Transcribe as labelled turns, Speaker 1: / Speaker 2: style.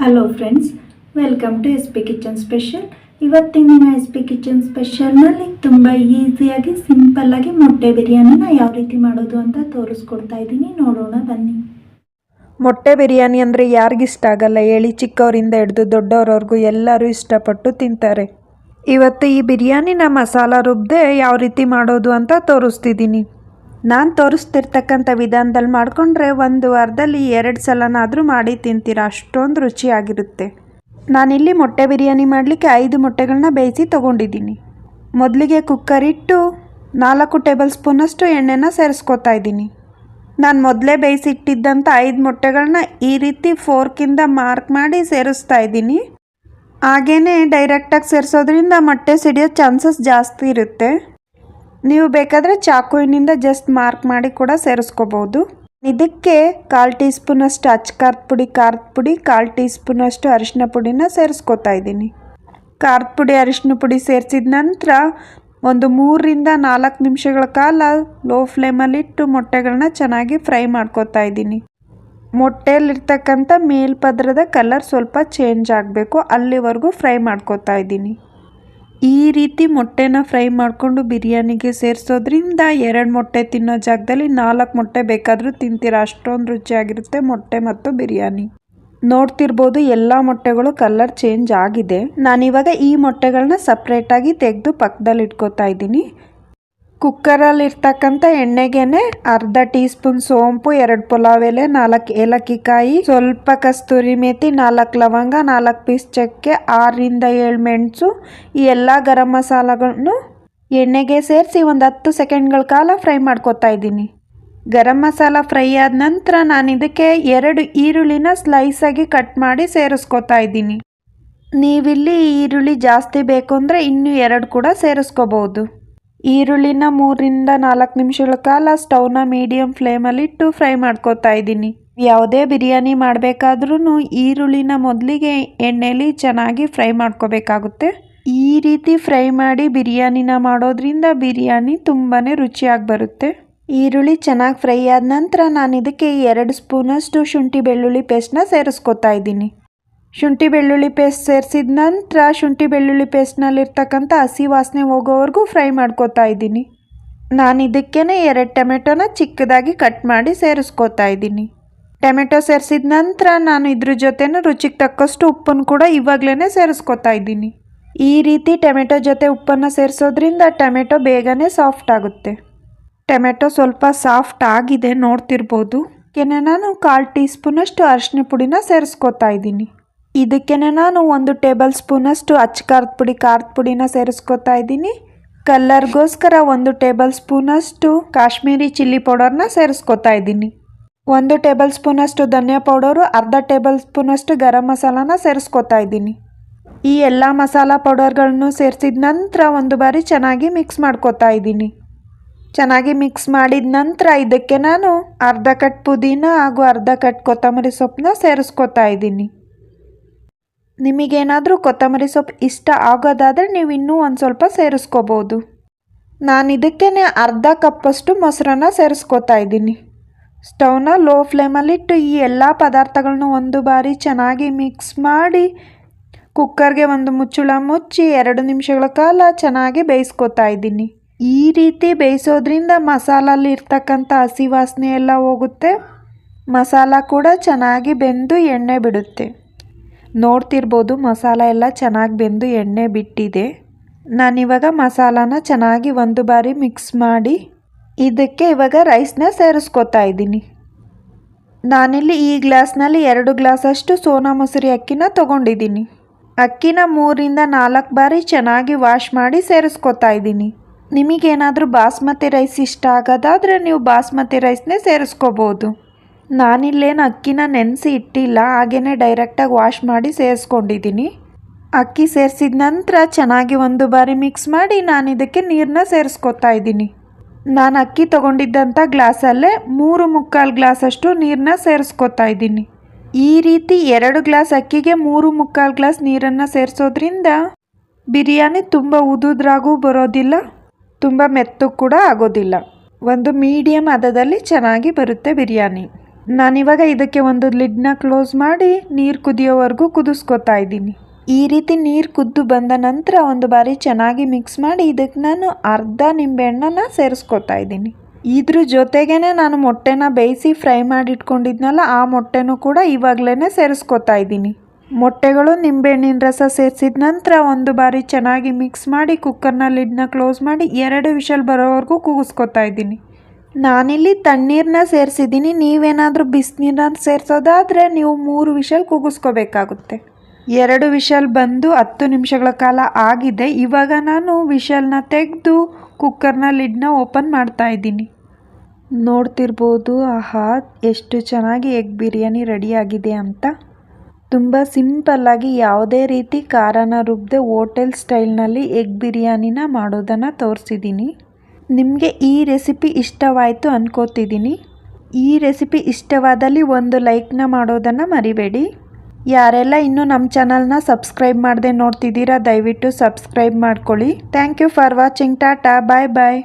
Speaker 1: Hello friends welcome to S P kitchen special ಇವತ್ತಿನ S P kitchen ಸ್ಪೆಷಲ್ನಲ್ಲಿ ತುಂಬ ಈಸಿಯಾಗಿ ಸಿಂಪಲ್ಲಾಗಿ ಮೊಟ್ಟೆ ಬಿರಿಯಾನಿನ ಯಾವ ರೀತಿ ಮಾಡೋದು ಅಂತ ತೋರಿಸ್ಕೊಡ್ತಾ ಇದ್ದೀನಿ. ನೋಡೋಣ, ಬನ್ನಿ.
Speaker 2: ಮೊಟ್ಟೆ ಬಿರಿಯಾನಿ ಅಂದರೆ ಯಾರಿಗಿಷ್ಟ ಆಗಲ್ಲ. ಹೇಳಿ ಚಿಕ್ಕವರಿಂದ ಹಿಡಿದು ದೊಡ್ಡವರವರೆಗೂ ಎಲ್ಲರೂ ಇಷ್ಟಪಟ್ಟು ತಿಂತಾರೆ. ಇವತ್ತು ಈ ಬಿರಿಯಾನಿನ ಮಸಾಲ ರುಬ್ಬದೆ ಯಾವ ರೀತಿ ಮಾಡೋದು ಅಂತ ತೋರಿಸ್ತಿದ್ದೀನಿ. ನಾನು ತೋರಿಸ್ತಿರ್ತಕ್ಕಂಥ ವಿಧಾನದಲ್ಲಿ ಮಾಡಿಕೊಂಡ್ರೆ ಒಂದು ವಾರದಲ್ಲಿ ಎರಡು ಸಲನಾದರೂ ಮಾಡಿ ತಿಂತೀರ? ಅಷ್ಟೊಂದು ರುಚಿಯಾಗಿರುತ್ತೆ. ನಾನಿಲ್ಲಿ ಮೊಟ್ಟೆ ಬಿರಿಯಾನಿ ಮಾಡಲಿಕ್ಕೆ ಐದು ಮೊಟ್ಟೆಗಳನ್ನ ಬೇಯಿಸಿ ತೊಗೊಂಡಿದ್ದೀನಿ. ಮೊದಲಿಗೆ ಕುಕ್ಕರ್ ಇಟ್ಟು ನಾಲ್ಕು ಟೇಬಲ್ ಸ್ಪೂನಷ್ಟು ಎಣ್ಣೆನ ಸೇರಿಸ್ಕೊತಾ ಇದ್ದೀನಿ. ನಾನು ಮೊದಲೇ ಬೇಯಿಸಿಟ್ಟಿದ್ದಂಥ ಐದು ಮೊಟ್ಟೆಗಳನ್ನ ಈ ರೀತಿ ಫೋರ್ಕಿಂದ ಮಾರ್ಕ್ ಮಾಡಿ ಸೇರಿಸ್ತಾ ಇದ್ದೀನಿ. ಹಾಗೇ ಡೈರೆಕ್ಟಾಗಿ ಸೇರಿಸೋದ್ರಿಂದ ಮೊಟ್ಟೆ ಸಿಡಿಯೋ ಚಾನ್ಸಸ್ ಜಾಸ್ತಿ ಇರುತ್ತೆ. ನೀವು ಬೇಕಾದರೆ ಚಾಕುವಿನಿಂದ ಜಸ್ಟ್ ಮಾರ್ಕ್ ಮಾಡಿ ಕೂಡ ಸೇರಿಸ್ಕೋಬೋದು. ಇದಕ್ಕೆ ಕಾಲು ಟೀ ಸ್ಪೂನಷ್ಟು ಅಚ್ಚ ಖಾರದ ಪುಡಿ ಖಾರದ ಪುಡಿ, ಕಾಲು ಟೀ ಸ್ಪೂನಷ್ಟು ಅರಿಶಿನ ಪುಡಿನ ಸೇರಿಸ್ಕೋತಾ ಇದ್ದೀನಿ. ಖಾರದ ಪುಡಿ, ಅರಿಶಿನ ಪುಡಿ ಸೇರಿಸಿದ ನಂತರ ಒಂದು ಮೂರರಿಂದ ನಾಲ್ಕು ನಿಮಿಷಗಳ ಕಾಲ ಲೋ ಫ್ಲೇಮಲ್ಲಿಟ್ಟು ಮೊಟ್ಟೆಗಳನ್ನ ಚೆನ್ನಾಗಿ ಫ್ರೈ ಮಾಡ್ಕೋತಾ ಇದ್ದೀನಿ. ಮೊಟ್ಟೆಯಲ್ಲಿರ್ತಕ್ಕಂಥ ಮೇಲ್ಪದರದ ಕಲರ್ ಸ್ವಲ್ಪ ಚೇಂಜ್ ಆಗಬೇಕು, ಅಲ್ಲಿವರೆಗೂ ಫ್ರೈ ಮಾಡ್ಕೋತಾ ಇದ್ದೀನಿ. ಈ ರೀತಿ ಮೊಟ್ಟೆನ ಫ್ರೈ ಮಾಡಿಕೊಂಡು ಬಿರಿಯಾನಿಗೆ ಸೇರಿಸೋದ್ರಿಂದ ಎರಡು ಮೊಟ್ಟೆ ತಿನ್ನೋ ಜಾಗದಲ್ಲಿ ನಾಲ್ಕು ಮೊಟ್ಟೆ ಬೇಕಾದರೂ ತಿಂತೀರ? ಅಷ್ಟೊಂದು ರುಚಿಯಾಗಿರುತ್ತೆ ಮೊಟ್ಟೆ ಮತ್ತು ಬಿರಿಯಾನಿ. ನೋಡ್ತಿರ್ಬೋದು ಎಲ್ಲ ಮೊಟ್ಟೆಗಳು ಕಲರ್ ಚೇಂಜ್ ಆಗಿದೆ. ನಾನಿವಾಗ ಈ ಮೊಟ್ಟೆಗಳನ್ನ ಸಪ್ರೇಟಾಗಿ ತೆಗೆದು ಪಕ್ಕದಲ್ಲಿ ಇಟ್ಕೋತಾ ಇದ್ದೀನಿ. ಕುಕ್ಕರಲ್ಲಿ ಇರ್ತಕ್ಕಂಥ ಎಣ್ಣೆಗೆನೆ ಅರ್ಧ ಟೀ ಸ್ಪೂನ್ ಸೋಂಪು, ಎರಡು ಪುಲಾವ್ ಎಲೆ, ನಾಲ್ಕು ಏಲಕ್ಕಿ ಕಾಯಿ ಸ್ವಲ್ಪ ಕಸ್ತೂರಿ ಮೇತಿ, ನಾಲ್ಕು ಲವಂಗ, ನಾಲ್ಕು ಪೀಸ್ ಚಕ್ಕೆ, ಆರರಿಂದ ಏಳು ಮೆಣಸು ಈ ಎಲ್ಲ ಗರಂ ಮಸಾಲಗಳನ್ನು ಎಣ್ಣೆಗೆ ಸೇರಿಸಿ ಒಂದು ಹತ್ತು ಸೆಕೆಂಡ್ಗಳ ಕಾಲ ಫ್ರೈ ಮಾಡ್ಕೊತಾ ಇದ್ದೀನಿ. ಗರಂ ಮಸಾಲ ಫ್ರೈ ಆದ ನಂತರ ನಾನು ಇದಕ್ಕೆ ಎರಡು ಈರುಳ್ಳಿನ ಸ್ಲೈಸಾಗಿ ಕಟ್ ಮಾಡಿ ಸೇರಿಸ್ಕೊತಾ ಇದ್ದೀನಿ. ನೀವಿಲ್ಲಿ ಈರುಳ್ಳಿ ಜಾಸ್ತಿ ಬೇಕು ಅಂದರೆ ಇನ್ನೂ ಎರಡು ಕೂಡ ಸೇರಿಸ್ಕೋಬೋದು. ಈರುಳ್ಳಿನ ಮೂರಿಂದ ನಾಲ್ಕು ನಿಮಿಷಗಳ ಕಾಲ ಸ್ಟವ್ನ ಮೀಡಿಯಮ್ ಫ್ಲೇಮಲ್ಲಿಟ್ಟು ಫ್ರೈ ಮಾಡ್ಕೋತಾ ಇದ್ದೀನಿ. ಯಾವುದೇ ಬಿರಿಯಾನಿ ಮಾಡಬೇಕಾದ್ರೂ ಈರುಳ್ಳಿನ ಮೊದಲಿಗೆ ಎಣ್ಣೆಲಿ ಚೆನ್ನಾಗಿ ಫ್ರೈ ಮಾಡ್ಕೋಬೇಕಾಗುತ್ತೆ. ಈ ರೀತಿ ಫ್ರೈ ಮಾಡಿ ಬಿರಿಯಾನಿನ ಮಾಡೋದ್ರಿಂದ ಬಿರಿಯಾನಿ ತುಂಬಾ ರುಚಿಯಾಗಿ ಬರುತ್ತೆ. ಈರುಳ್ಳಿ ಚೆನ್ನಾಗಿ ಫ್ರೈ ಆದ ನಂತರ ನಾನು ಇದಕ್ಕೆ ಎರಡು ಸ್ಪೂನಷ್ಟು ಶುಂಠಿ ಬೆಳ್ಳುಳ್ಳಿ ಪೇಸ್ಟ್ನ ಸೇರಿಸ್ಕೊತಾ ಇದ್ದೀನಿ. ಶುಂಠಿ ಬೆಳ್ಳುಳ್ಳಿ ಪೇಸ್ಟ್ ಸೇರಿಸಿದ ನಂತರ ಶುಂಠಿ ಬೆಳ್ಳುಳ್ಳಿ ಪೇಸ್ಟ್ನಲ್ಲಿರ್ತಕ್ಕಂಥ ಹಸಿ ವಾಸನೆ ಹೋಗೋವರೆಗೂ ಫ್ರೈ ಮಾಡ್ಕೋತಾ ಇದ್ದೀನಿ. ನಾನು ಇದಕ್ಕೇ ಎರಡು ಟೊಮೆಟೊನ ಚಿಕ್ಕದಾಗಿ ಕಟ್ ಮಾಡಿ ಸೇರಿಸ್ಕೊತಾ ಇದ್ದೀನಿ. ಟೊಮೆಟೊ ಸೇರಿಸಿದ ನಂತರ ನಾನು ಇದ್ರ ಜೊತೆನೂ ರುಚಿಗೆ ತಕ್ಕಷ್ಟು ಉಪ್ಪನ್ನು ಕೂಡ ಇವಾಗಲೇ ಸೇರಿಸ್ಕೊತಾ ಇದ್ದೀನಿ. ಈ ರೀತಿ ಟೊಮೆಟೊ ಜೊತೆ ಉಪ್ಪನ್ನು ಸೇರಿಸೋದ್ರಿಂದ ಟೊಮೆಟೊ ಬೇಗನೆ ಸಾಫ್ಟ್ ಆಗುತ್ತೆ. ಟೊಮೆಟೊ ಸ್ವಲ್ಪ ಸಾಫ್ಟ್ ಆಗಿದೆ ನೋಡ್ತಿರ್ಬೋದು. ಏನೇ ನಾನು ಕಾಲು ಟೀ ಸ್ಪೂನಷ್ಟು ಅರಿಶಿನ ಪುಡಿನ ಸೇರಿಸ್ಕೊತಾ ಇದ್ದೀನಿ. ಇದಕ್ಕೆ ನಾನು ಒಂದು ಟೇಬಲ್ ಸ್ಪೂನಷ್ಟು ಅಚ್ಚ ಖಾರದ ಪುಡಿ, ಖಾರದ ಪುಡಿನ ಸೇರಿಸ್ಕೊತಾ ಇದ್ದೀನಿ. ಕಲ್ಲರ್ಗೋಸ್ಕರ ಒಂದು ಟೇಬಲ್ ಸ್ಪೂನಷ್ಟು ಕಾಶ್ಮೀರಿ ಚಿಲ್ಲಿ ಪೌಡರ್ನ ಸೇರಿಸ್ಕೊತಾ ಇದ್ದೀನಿ. ಒಂದು ಟೇಬಲ್ ಸ್ಪೂನಷ್ಟು ಧನಿಯಾ ಪೌಡರು, ಅರ್ಧ ಟೇಬಲ್ ಸ್ಪೂನಷ್ಟು ಗರಂ ಮಸಾಲಾನ ಸೇರಿಸ್ಕೊತಾ ಇದ್ದೀನಿ. ಈ ಎಲ್ಲ ಮಸಾಲ ಪೌಡರ್ಗಳನ್ನು ಸೇರಿಸಿದ ನಂತರ ಒಂದು ಬಾರಿ ಚೆನ್ನಾಗಿ ಮಿಕ್ಸ್ ಮಾಡ್ಕೊತಾ ಇದ್ದೀನಿ. ಚೆನ್ನಾಗಿ ಮಿಕ್ಸ್ ಮಾಡಿದ ನಂತರ ಇದಕ್ಕೆ ನಾನು ಅರ್ಧ ಕಟ್ ಪುದೀನ ಹಾಗೂ ಅರ್ಧ ಕಟ್ ಕೊತ್ತಂಬರಿ ಸೊಪ್ಪನ್ನ ಸೇರಿಸ್ಕೊತಾ ಇದ್ದೀನಿ. ನಿಮಗೇನಾದರೂ ಕೊತ್ತಂಬರಿ ಸೊಪ್ಪು ಇಷ್ಟ ಆಗೋದಾದರೆ ನೀವು ಇನ್ನೂ ಒಂದು ಸ್ವಲ್ಪ ಸೇರಿಸ್ಕೋಬೋದು. ನಾನು ಇದಕ್ಕೇ ಅರ್ಧ ಕಪ್ಪಷ್ಟು ಮೊಸರನ್ನ ಸೇರಿಸ್ಕೋತಾ ಇದ್ದೀನಿ. ಸ್ಟವ್ನ ಲೋ ಫ್ಲೇಮಲ್ಲಿಟ್ಟು ಈ ಎಲ್ಲ ಪದಾರ್ಥಗಳನ್ನ ಒಂದು ಬಾರಿ ಚೆನ್ನಾಗಿ ಮಿಕ್ಸ್ ಮಾಡಿ ಕುಕ್ಕರ್ಗೆ ಒಂದು ಮುಚ್ಚಳ ಮುಚ್ಚಿ ಎರಡು ನಿಮಿಷಗಳ ಕಾಲ ಚೆನ್ನಾಗಿ ಬೇಯಿಸ್ಕೋತಾ ಇದ್ದೀನಿ. ಈ ರೀತಿ ಬೇಯಿಸೋದ್ರಿಂದ ಮಸಾಲಲ್ಲಿ ಇರ್ತಕ್ಕಂಥ ಹಸಿ ವಾಸನೆ ಎಲ್ಲ ಹೋಗುತ್ತೆ. ಮಸಾಲ ಕೂಡ ಚೆನ್ನಾಗಿ ಬೆಂದು ಎಣ್ಣೆ ಬಿಡುತ್ತೆ. ನೋಡ್ತಿರ್ಬೋದು, ಮಸಾಲ ಎಲ್ಲ ಚೆನ್ನಾಗಿ ಬೆಂದು ಎಣ್ಣೆ ಬಿಟ್ಟಿದೆ. ನಾನಿವಾಗ ಮಸಾಲಾನ ಚೆನ್ನಾಗಿ ಒಂದು ಬಾರಿ ಮಿಕ್ಸ್ ಮಾಡಿ ಇದಕ್ಕೆ ಇವಾಗ ರೈಸ್ನ ಸೇರಿಸ್ಕೊತಾ ಇದ್ದೀನಿ. ನಾನಿಲ್ಲಿ ಈ ಗ್ಲಾಸ್ನಲ್ಲಿ ಎರಡು ಗ್ಲಾಸಷ್ಟು ಸೋನಾ ಮೊಸರಿ ಅಕ್ಕಿನ ತೊಗೊಂಡಿದ್ದೀನಿ. ಅಕ್ಕಿನ ಮೂರಿಂದ ನಾಲ್ಕು ಬಾರಿ ಚೆನ್ನಾಗಿ ವಾಶ್ ಮಾಡಿ ಸೇರಿಸ್ಕೊತಾ ಇದ್ದೀನಿ. ನಿಮಗೇನಾದರೂ ಬಾಸ್ಮತಿ ರೈಸ್ ಇಷ್ಟ ಆಗೋದಾದರೆ ನೀವು ಬಾಸ್ಮತಿ ರೈಸ್ನೇ ಸೇರಿಸ್ಕೋಬೋದು. ನಾನಿಲ್ಲೇನು ಅಕ್ಕಿನ ನೆನೆಸಿ ಇಟ್ಟಿಲ್ಲ ಹಾಗೆಯೇ ಡೈರೆಕ್ಟಾಗಿ ವಾಶ್ ಮಾಡಿ ಸೇರಿಸ್ಕೊಂಡಿದ್ದೀನಿ ಅಕ್ಕಿ ಸೇರಿಸಿದ ನಂತರ ಚೆನ್ನಾಗಿ ಒಂದು ಬಾರಿ ಮಿಕ್ಸ್ ಮಾಡಿ ನಾನು ಇದಕ್ಕೆ ನೀರನ್ನ ಸೇರಿಸ್ಕೊತಾ ಇದ್ದೀನಿ. ನಾನು ಅಕ್ಕಿ ತೊಗೊಂಡಿದ್ದಂಥ ಗ್ಲಾಸಲ್ಲೇ ಮೂರು ಮುಕ್ಕಾಲು ಗ್ಲಾಸಷ್ಟು ನೀರನ್ನ ಸೇರಿಸ್ಕೊತಾ ಇದ್ದೀನಿ. ಈ ರೀತಿ ಎರಡು ಗ್ಲಾಸ್ ಅಕ್ಕಿಗೆ ಮೂರು ಮುಕ್ಕಾಲು ಗ್ಲಾಸ್ ನೀರನ್ನು ಸೇರಿಸೋದ್ರಿಂದ ಬಿರಿಯಾನಿ ತುಂಬ ಉದುದ್ರಾಗೂ ಬರೋದಿಲ್ಲ, ತುಂಬ ಮೆತ್ತು ಕೂಡ ಆಗೋದಿಲ್ಲ. ಒಂದು ಮೀಡಿಯಮ್ ಹದದಲ್ಲಿ ಚೆನ್ನಾಗಿ ಬರುತ್ತೆ ಬಿರಿಯಾನಿ. ನಾನಿವಾಗ ಇದಕ್ಕೆ ಒಂದು ಲಿಡ್ನ ಕ್ಲೋಸ್ ಮಾಡಿ ನೀರು ಕುದಿಯೋವರೆಗೂ ಕುದಿಸ್ಕೊತಾ ಇದ್ದೀನಿ. ಈ ರೀತಿ ನೀರು ಕುದ್ದು ಬಂದ ನಂತರ ಒಂದು ಬಾರಿ ಚೆನ್ನಾಗಿ ಮಿಕ್ಸ್ ಮಾಡಿ ಇದಕ್ಕೆ ನಾನು ಅರ್ಧ ನಿಂಬೆಹಣ್ಣನ್ನು ಸೇರಿಸ್ಕೊತಾ ಇದ್ದೀನಿ. ಇದ್ರ ಜೊತೆಗೇ ನಾನು ಮೊಟ್ಟೆನ ಬೇಯಿಸಿ ಫ್ರೈ ಮಾಡಿ ಇಟ್ಕೊಂಡಿದ್ನಲ್ಲ ಆ ಮೊಟ್ಟೆನೂ ಕೂಡ ಇವಾಗಲೇ ಸೇರಿಸ್ಕೊತಾ ಇದ್ದೀನಿ. ಮೊಟ್ಟೆಗಳು ನಿಂಬೆಹಣ್ಣಿನ ರಸ ಸೇರಿಸಿದ ನಂತರ ಒಂದು ಬಾರಿ ಚೆನ್ನಾಗಿ ಮಿಕ್ಸ್ ಮಾಡಿ ಕುಕ್ಕರ್ನ ಲಿಡ್ನ ಕ್ಲೋಸ್ ಮಾಡಿ ಎರಡು ವಿಷಲ್ ಬರೋವರೆಗೂ ಕೂಗಿಸ್ಕೊತಾ ಇದ್ದೀನಿ. ನಾನಿಲ್ಲಿ ತಣ್ಣೀರನ್ನ ಸೇರಿಸಿದ್ದೀನಿ, ನೀವೇನಾದರೂ ಬಿಸಿನೀರನ್ನ ಸೇರಿಸೋದಾದರೆ ನೀವು ಮೂರು ವಿಷಲ್ ಕೂಗಿಸ್ಕೋಬೇಕಾಗುತ್ತೆ. ಎರಡು ವಿಷಲ್ ಬಂದು ಹತ್ತು ನಿಮಿಷಗಳ ಕಾಲ ಆಗಿದೆ. ಇವಾಗ ನಾನು ವಿಷಲ್ನ ತೆಗೆದು ಕುಕ್ಕರ್ನ ಲಿಡ್ನ ಓಪನ್ ಮಾಡ್ತಾ ಇದ್ದೀನಿ. ನೋಡ್ತಿರ್ಬೋದು, ಆಹಾ, ಎಷ್ಟು ಚೆನ್ನಾಗಿ ಎಗ್ ಬಿರಿಯಾನಿ ರೆಡಿಯಾಗಿದೆ ಅಂತ. ತುಂಬ ಸಿಂಪಲ್ಲಾಗಿ ಯಾವುದೇ ರೀತಿ ಖಾರನ ರುಬ್ಬದೆ ಹೋಟೆಲ್ ಸ್ಟೈಲ್ನಲ್ಲಿ ಎಗ್ ಬಿರಿಯಾನಿನ ಮಾಡೋದನ್ನು ತೋರಿಸಿದ್ದೀನಿ. ನಿಮಗೆ ಈ ರೆಸಿಪಿ ಇಷ್ಟವಾಯಿತು ಅನ್ಕೋತಿದ್ದೀನಿ ಈ ರೆಸಿಪಿ ಇಷ್ಟವಾದಲ್ಲಿ ಒಂದು ಲೈಕ್ನ ಮಾಡೋದನ್ನು ಮರಿಬೇಡಿ. ಯಾರೆಲ್ಲ ಇನ್ನೂ ನಮ್ಮ ಚಾನಲ್ನ ಸಬ್ಸ್ಕ್ರೈಬ್ ಮಾಡದೆ ನೋಡ್ತಿದ್ದೀರಾ ದಯವಿಟ್ಟು ಸಬ್ಸ್ಕ್ರೈಬ್ ಮಾಡ್ಕೊಳ್ಳಿ. Thank you for watching tata bye bye